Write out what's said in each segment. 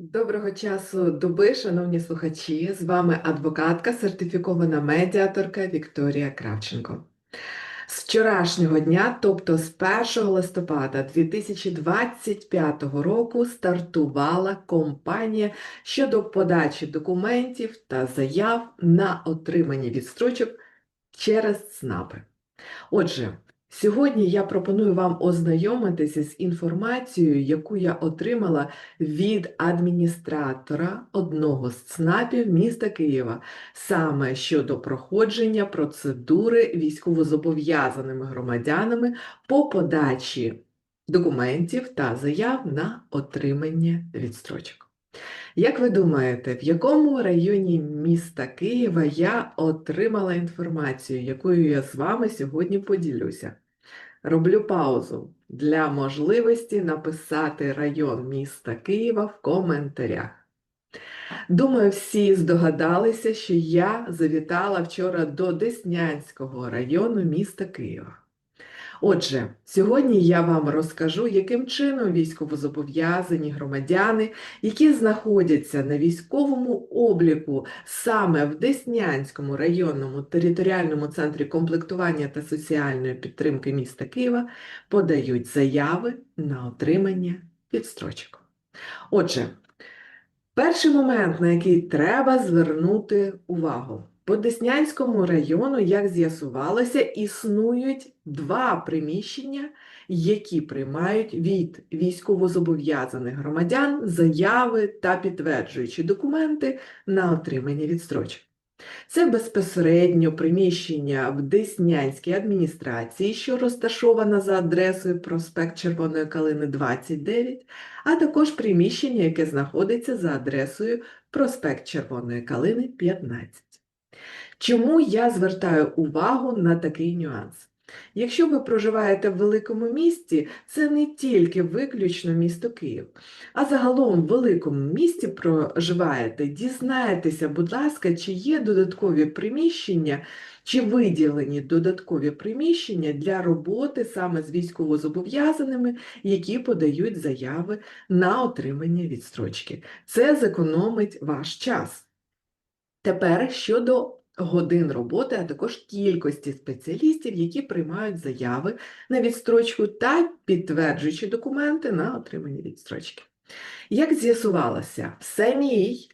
Доброго часу доби, шановні слухачі. З вами адвокатка, сертифікована медіаторка Вікторія Кравченко. З вчорашнього дня, тобто з 1 листопада 2025 року, стартувала кампанія щодо подачі документів та заяв на отримання відстрочок через ЦНАПи. Отже, сьогодні я пропоную вам ознайомитися з інформацією, яку я отримала від адміністратора одного з ЦНАПів міста Києва, саме щодо проходження процедури військовозобов'язаними громадянами по подачі документів та заяв на отримання відстрочок. Як ви думаєте, в якому районі міста Києва я отримала інформацію, якою я з вами сьогодні поділюся? Роблю паузу для можливості написати район міста Києва в коментарях. Думаю, всі здогадалися, що я завітала вчора до Деснянського району міста Києва. Отже, сьогодні я вам розкажу, яким чином військовозобов'язані громадяни, які знаходяться на військовому обліку саме в Деснянському районному територіальному центрі комплектування та соціальної підтримки міста Києва, подають заяви на отримання відстрочок. Отже, перший момент, на який треба звернути увагу. По Деснянському району, як з'ясувалося, існують два приміщення, які приймають від військовозобов'язаних громадян заяви та підтверджуючі документи на отримання відстрочок. Це безпосередньо приміщення в Деснянській адміністрації, що розташована за адресою проспект Червоної Калини 29, а також приміщення, яке знаходиться за адресою проспект Червоної Калини 15. Чому я звертаю увагу на такий нюанс? Якщо ви проживаєте в великому місті, це не тільки виключно місто Київ, а загалом в великому місті проживаєте, дізнайтеся, будь ласка, чи є додаткові приміщення, чи виділені додаткові приміщення для роботи саме з військовозобов'язаними, які подають заяви на отримання відстрочки. Це зекономить ваш час. Тепер щодо годин роботи, а також кількості спеціалістів, які приймають заяви на відстрочку та підтверджуючі документи на отримання відстрочки. Як з'ясувалося, в самій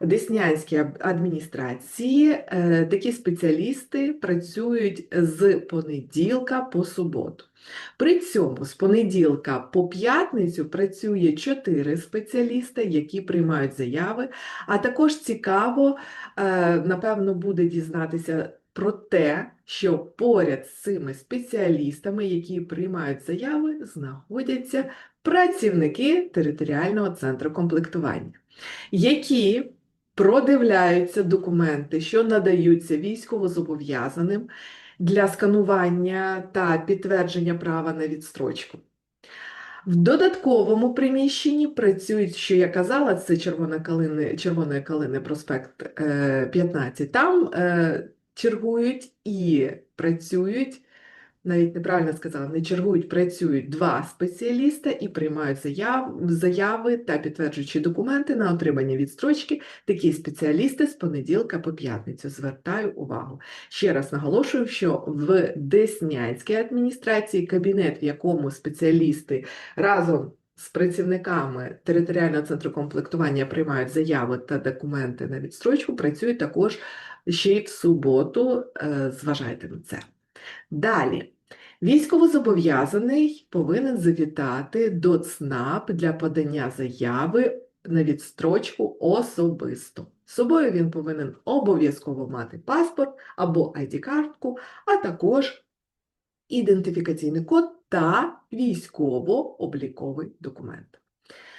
Деснянській адміністрації е, такі спеціалісти працюють з понеділка по суботу. При цьому з понеділка по п'ятницю працює чотири спеціаліста, які приймають заяви, а також цікаво, е, напевно, буде дізнатися про те, що поряд з цими спеціалістами, які приймають заяви, знаходяться працівники територіального центру комплектування, які продивляються документи, що надаються військовозобов'язаним для сканування та підтвердження права на відстрочку. В додатковому приміщенні працюють, що я казала, це Червона калини, Червоної калини проспект е, 15. Там е, чергують і працюють, навіть неправильно сказала, не чергують, працюють два спеціаліста і приймають заяв, заяви та підтверджуючі документи на отримання відстрочки. Такі спеціалісти з понеділка по п'ятницю. Звертаю увагу. Ще раз наголошую, що в Деснянській адміністрації кабінет, в якому спеціалісти разом з працівниками територіального центру комплектування приймають заяви та документи на відстрочку, працює також ще й в суботу. е, Зважайте на це. Далі. Військовозобов'язаний повинен завітати до ЦНАП для подання заяви на відстрочку особисто. З собою він повинен обов'язково мати паспорт або ID-картку, а також ідентифікаційний код та військово-обліковий документ.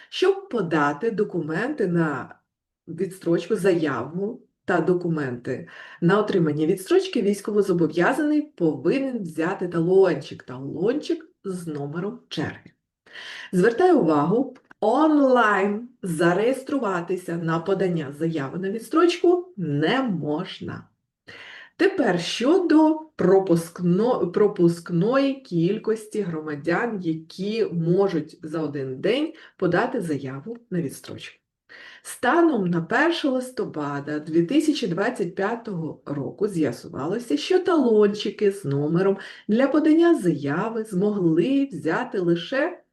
Щоб подати документи на відстрочку, заяву та документи на отримання відстрочки, військовозобов'язаний повинен взяти талончик, талончик з номером черги. Звертаю увагу, онлайн зареєструватися на подання заяви на відстрочку не можна. Тепер щодо пропускно, пропускної кількості громадян, які можуть за один день подати заяву на відстрочку. Станом на 1 листопада 2025 року з'ясувалося, що талончики з номером для подання заяви змогли взяти лише,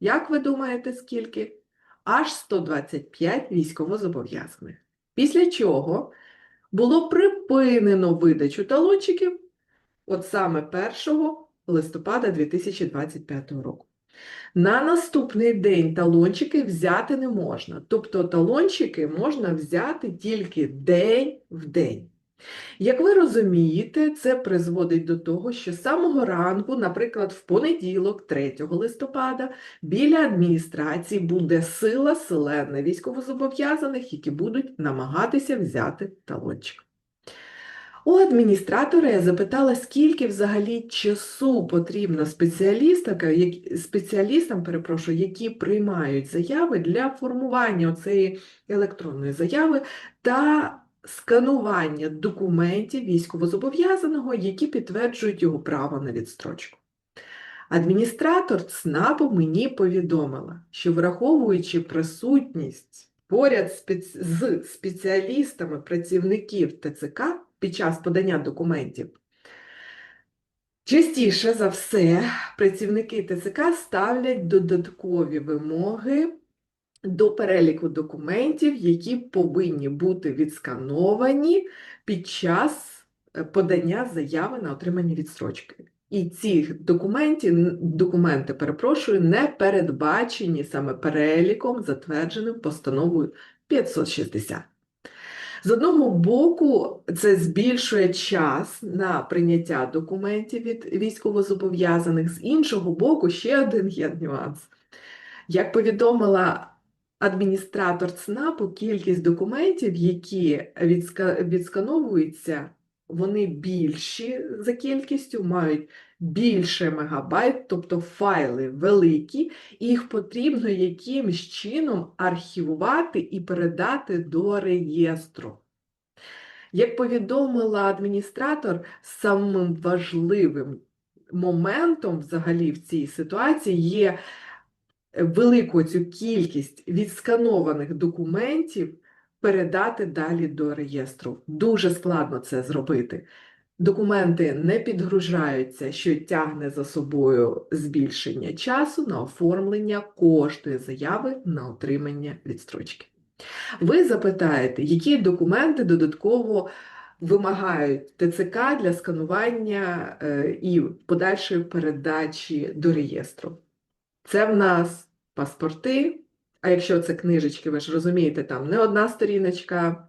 як ви думаєте, скільки? Аж 125 військовозобов'язаних. Після чого було припинено видачу талончиків от саме 1 листопада 2025 року. На наступний день талончики взяти не можна. Тобто талончики можна взяти тільки день в день. Як ви розумієте, це призводить до того, що з самого ранку, наприклад, в понеділок, 3 листопада, біля адміністрації буде сила селена військовозобов'язаних, які будуть намагатися взяти талончик. У адміністратора я запитала, скільки взагалі часу потрібно спеціалістам, перепрошую, які приймають заяви для формування цієї електронної заяви та сканування документів військовозобов'язаного, які підтверджують його право на відстрочку. Адміністратор ЦНАПу мені повідомила, що враховуючи присутність поряд з спеціалістами працівників ТЦК під час подання документів, частіше за все працівники ТЦК ставлять додаткові вимоги до переліку документів, які повинні бути відскановані під час е, подання заяви на отримання відстрочки. І ці документи, документи, перепрошую, не передбачені саме переліком, затвердженим постановою 560. З одного боку, це збільшує час на прийняття документів від військовозобов'язаних, з іншого боку, ще один є нюанс. Як повідомила адміністратор ЦНАПу, кількість документів, які відскановуються, вони більші за кількістю, мають більше мегабайт, тобто файли великі, і їх потрібно якимось чином архівувати і передати до реєстру. Як повідомила адміністратор, самим важливим моментом взагалі в цій ситуації є велику цю кількість відсканованих документів передати далі до реєстру. Дуже складно це зробити. Документи не підгружаються, що тягне за собою збільшення часу на оформлення кожної заяви на отримання відстрочки. Ви запитаєте, які документи додатково вимагають ТЦК для сканування е, і подальшої передачі до реєстру. Це в нас паспорти, а якщо це книжечки, ви ж розумієте, там не одна сторіночка,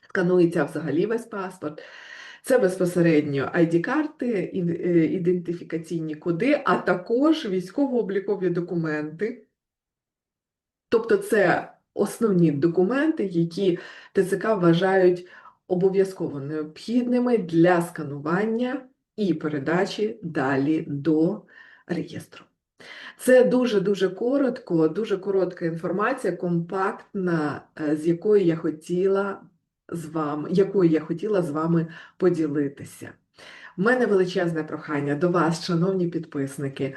сканується взагалі весь паспорт. Це безпосередньо ID-карти, е, ідентифікаційні коди, а також військово-облікові документи. Тобто це основні документи, які ТЦК вважають обов'язково необхідними для сканування і передачі далі до реєстру. Це дуже-дуже коротко, дуже коротка інформація, компактна, е, з якою я хотіла з вами, якою я хотіла з вами поділитися. У мене величезне прохання до вас, шановні підписники.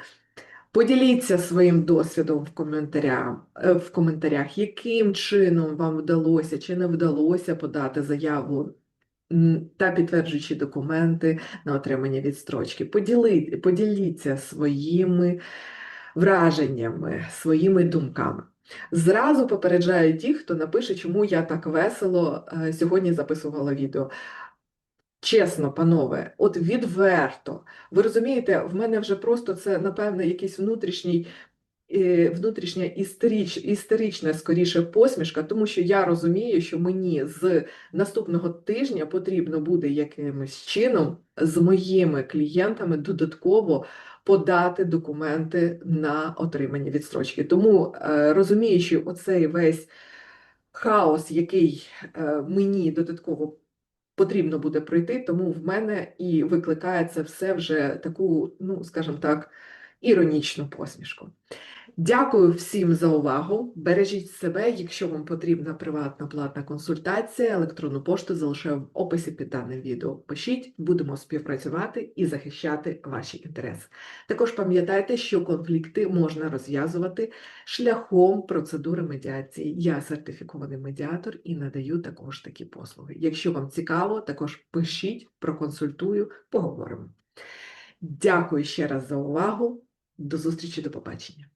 Поділіться своїм досвідом в коментарях, е, в коментарях, яким чином вам вдалося чи не вдалося подати заяву та підтверджуючі документи на отримання відстрочки. Поділи, поділіться своїми враженнями, своїми думками. Зразу попереджаю ті, хто напише, чому я так весело е, сьогодні записувала відео. Чесно, панове, от відверто, ви розумієте, в мене вже просто це, напевне, якийсь внутрішній. Внутрішня істерич, істерична скоріше посмішка, тому що я розумію, що мені з наступного тижня потрібно буде якимось чином з моїми клієнтами додатково подати документи на отримання відстрочки. Тому е, розуміючи оцей весь хаос, який е, мені додатково потрібно буде пройти, тому в мене і викликає це все вже таку, ну скажімо так, іронічну посмішку. Дякую всім за увагу. Бережіть себе. Якщо вам потрібна приватна платна консультація, електронну пошту залишаю в описі під даним відео. Пишіть, будемо співпрацювати і захищати ваші інтереси. Також пам'ятайте, що конфлікти можна розв'язувати шляхом процедури медіації. Я сертифікований медіатор і надаю також такі послуги. Якщо вам цікаво, також пишіть, проконсультую, поговоримо. Дякую ще раз за увагу. До зустрічі, до побачення.